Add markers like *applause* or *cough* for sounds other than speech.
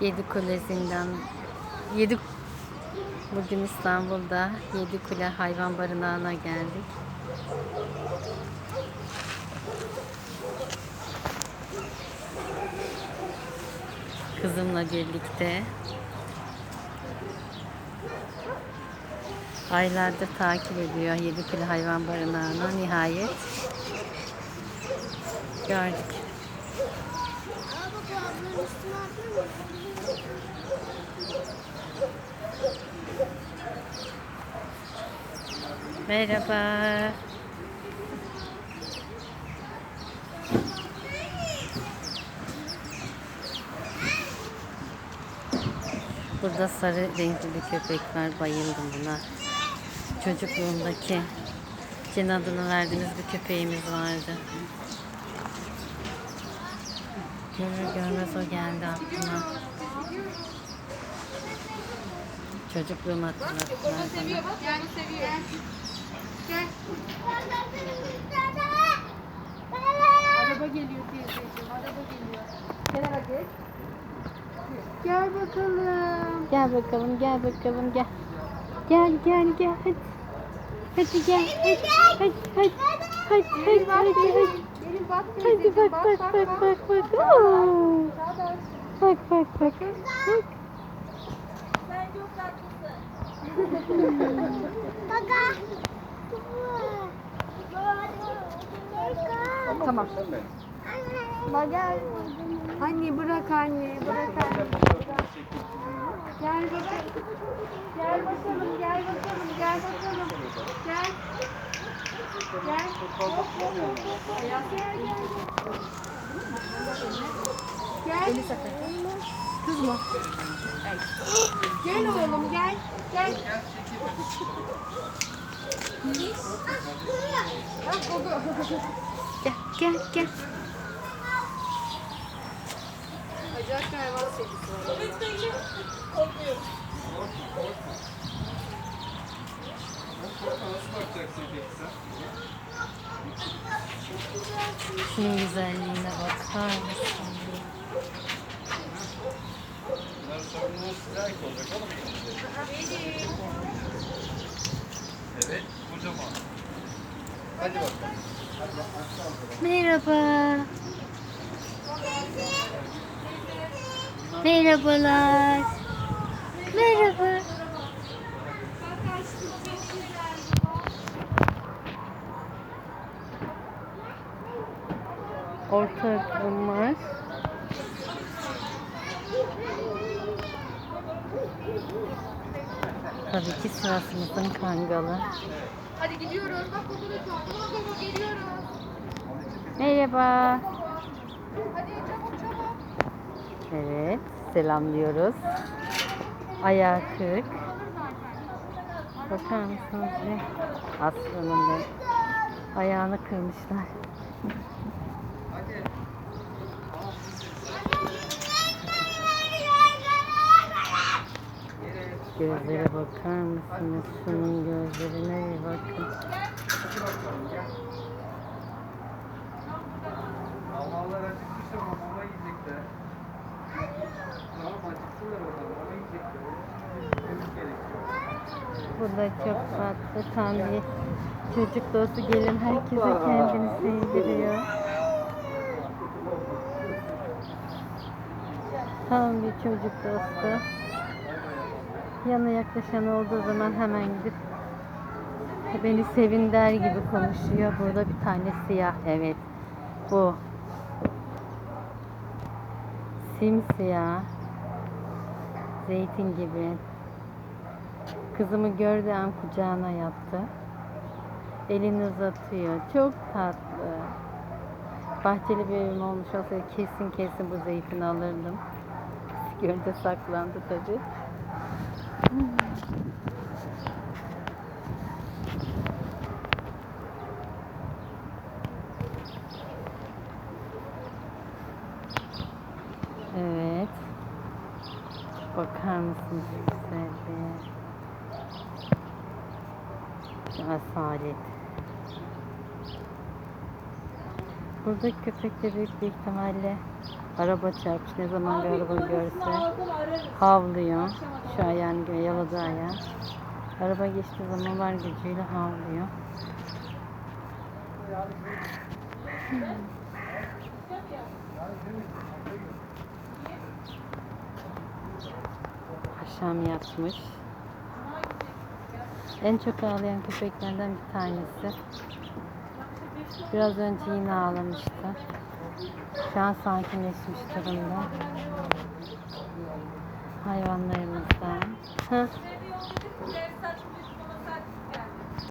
Yedi Kule Zindan. Yedi Bugün İstanbul'da Yedi Kule Hayvan Barınağı'na geldik. Kızımla birlikte aylardır takip ediyor Yedi Kule Hayvan Barınağı'nı nihayet gördük. Merhaba. Burada sarı renkli bir köpek var. Bayıldım buna. Çocukluğumdaki Cin adını verdiğimiz bir köpeğimiz vardı. Görür görmez o geldi aklıma. Çocukluğumu hatırlattılar. Yani seviyor. Gel. Araba geliyor teyzeciğim. Araba geliyor. Kenara geç. Gel bakalım. Gel bakalım, gel bakalım, gel. Gel, gel, gel, hadi. Hadi gel, hadi, hadi, hadi, hadi, hadi, hadi, hadi. Gelin bak Hadi bak, bak, bak, bak, bak. Oo. Bak, bak, bak. Bak. *laughs* Tamam. Bak gel. Anne bırak anne. Bırak anne. Gel bakalım. Gel bakalım. Gel bakalım. Gel bakalım. Gel. Gel. Gel gel. Gel. Kızma. Gel oğlum gel. Gel. Gel, gel, gel. Acayip bir hayvan sevgisi var. Şunun güzelliğine bakar mısın? Evet, Merhaba. Merhabalar. Merhaba. Orta var. Tabii ki sırasımızın kangalı. Hadi gidiyoruz. Bak Gogo da çok. Gogo Gogo geliyoruz. Merhaba. Hadi çabuk çabuk. Evet, selamlıyoruz. Ayağı kırık. Bakar mısınız? Aslanım be. Ayağını kırmışlar. Gözlere bakar mısınız? Şunun gözlerine bir bakın. Gerekiyor. Burada çok tatlı tam bir çocuk dostu gelin herkese kendini sevdiriyor. Tam bir çocuk dostu. Yanına yaklaşan olduğu zaman hemen gidip beni sevin der gibi konuşuyor. Burada bir tane siyah evet bu simsiyah zeytin gibi Kızımı gördüğü an kucağına yattı. Elini uzatıyor. Çok tatlı. Bahçeli bir evim olmuş olsaydı kesin kesin bu zeytini alırdım. Gölde saklandı tabi. Evet. Bakar mısınız güzelliğe? Şu asalet. Buradaki köpek de büyük bir ihtimalle Araba çarpmış. Ne zaman bir araba görse havlıyor. Şu ayağını yaladı ayağı. Araba geçtiği zaman var gücüyle havlıyor. Akşam yatmış. En çok ağlayan köpeklerden bir tanesi. Biraz önce yine ağlamıştı. Şu an sakinleşmiş durumda. Hayvanlarımızdan. Heh.